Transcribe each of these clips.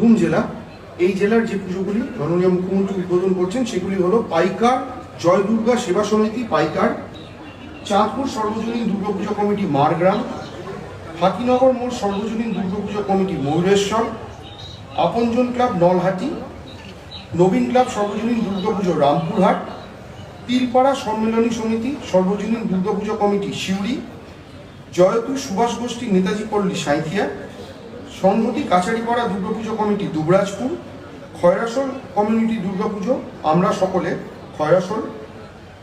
বীরভূম জেলা, এই জেলার যে পুজোগুলি মাননীয় মুখ্যমন্ত্রী উদ্বোধন করছেন, সেগুলি হলো পাইকার, জয় দুর্গা সেবা সমিতি, পাইকার, চাঁদপুর সর্বজনীন দুর্গাপুজো কমিটি, মারগ্রাম, হাতিনগর মোড় সর্বজনীন দুর্গাপুজো কমিটি, ময়ূরেশ্বর, আপনজন ক্লাব, নলহাটি, নবীন ক্লাব সর্বজনীন দুর্গাপুজো রামপুরহাট, তিলপাড়া সম্মেলনী সমিতি, সর্বজনীন দুর্গাপুজো কমিটি, সিউড়ি জয়তু সুভাষ গোষ্ঠী, নেতাজি পল্লী, সাঁইথিয়া সংহতি কাছারিপাড়া দুর্গাপুজো কমিটি, দুবরাজপুর, খয়রাসোল কমিউনিটি দুর্গাপুজো, আমরা সকলে খয়রাসোল,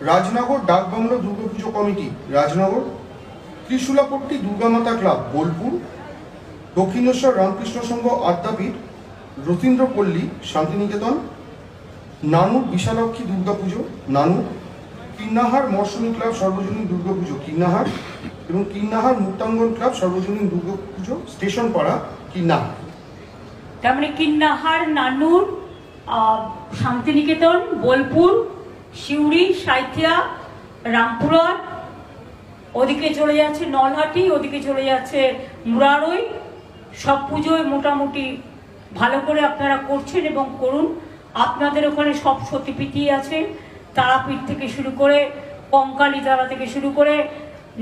রাজনগর, ডাকবাংলো দুর্গাপুজো কমিটি, রাজনগর, ত্রিশুলাপট্টি দুর্গামাতা ক্লাব, বোলপুর, দক্ষিণেশ্বর রামকৃষ্ণ সংঘ আদ্যাপীঠ রথীন্দ্রপল্লী শান্তিনিকেতন, নানুর বিশালক্ষী দুর্গাপুজো, নানুর কিন্নাহার মরশুমি ক্লাব সর্বজনীন দুর্গাপুজো, কিন্নাহার এবং কিন্নাহার মুক্তাঙ্গন ক্লাব সর্বজনীন দুর্গাপুজো স্টেশন পাড়া কিন্নাহার তার মানে কিন্নাহার, নানুর শান্তিনিকেতন, বোলপুর, সিউড়ি, সাঁইথিয়া, রামপুরহাট, ওদিকে চলে যাচ্ছে নলহাটি, ওদিকে চলে যাচ্ছে মুরারই। সব পুজোয় মোটামুটি ভালো করে আপনারা করছেন এবং করুন। আপনাদের ওখানে সব সতীপীঠই আছে, তারাপীঠ থেকে শুরু করে কঙ্কালী তারা থেকে শুরু করে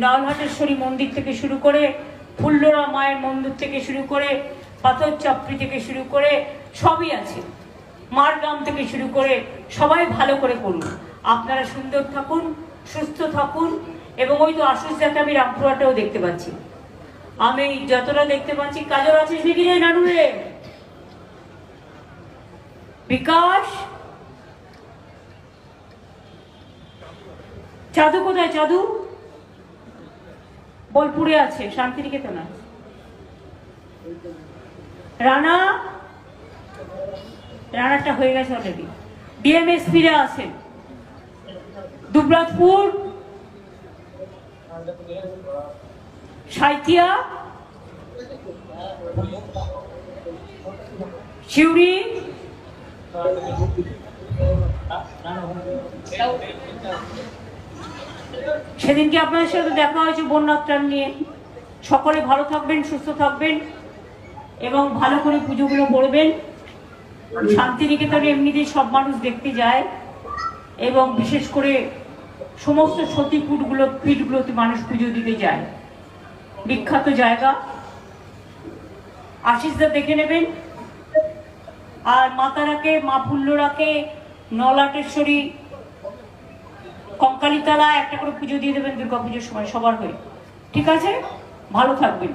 নলহাটেশ্বরী মন্দির থেকে শুরু করে ফুল্লরা মায়ের মন্দির থেকে শুরু করে পাথর চাপড়ি থেকে শুরু করে সবই আছে। মারগ্রাম থেকে শুরু করে সবাই ভালো করে করুন আপনারা সুন্দর থাকুন, সুস্থ থাকুন এবং ওই তো আশুষ যাকে আমি রামপুরহাটেও দেখতে পাচ্ছি। আমি যতটা দেখতে পাচ্ছি, কাজল আছিস নাকি রে নানুরে বিকাশ? চাদু কোথায় চাদু? বোলপুরে আছে, শান্তিনিকেতন আছে। রানা, রানাটা হয়ে গেছে অলরেডি ডিএমএস ফিরে আছেন। দুবরাজপুর, সাইথিয়া শিউরি সেদিনকে আপনাদের সাথে দেখা হয়েছে বন্যাত্রাণ নিয়ে। সকলে ভালো থাকবেন, সুস্থ থাকবেন এবং ভালো করে পুজোগুলো করবেন। শান্তিনিকেতনে এমনিতেই সব মানুষ দেখতে যায় এবং বিশেষ করে সমস্ত সতীপীঠগুলো, পীঠগুলোতে মানুষ পুজো দিতে যায়। বিখ্যাত জায়গা। আশিসদা দেখে নেবেন। আর মাতারাকে, মা ফুল্লরাকে, নলাটেশ্বরী কঙ্কালিতলা একটা করে পুজো দিয়ে দেবেন, দুর্গা পুজোর সময় সবার হয়ে। ঠিক আছে? ভালো থাকবেন।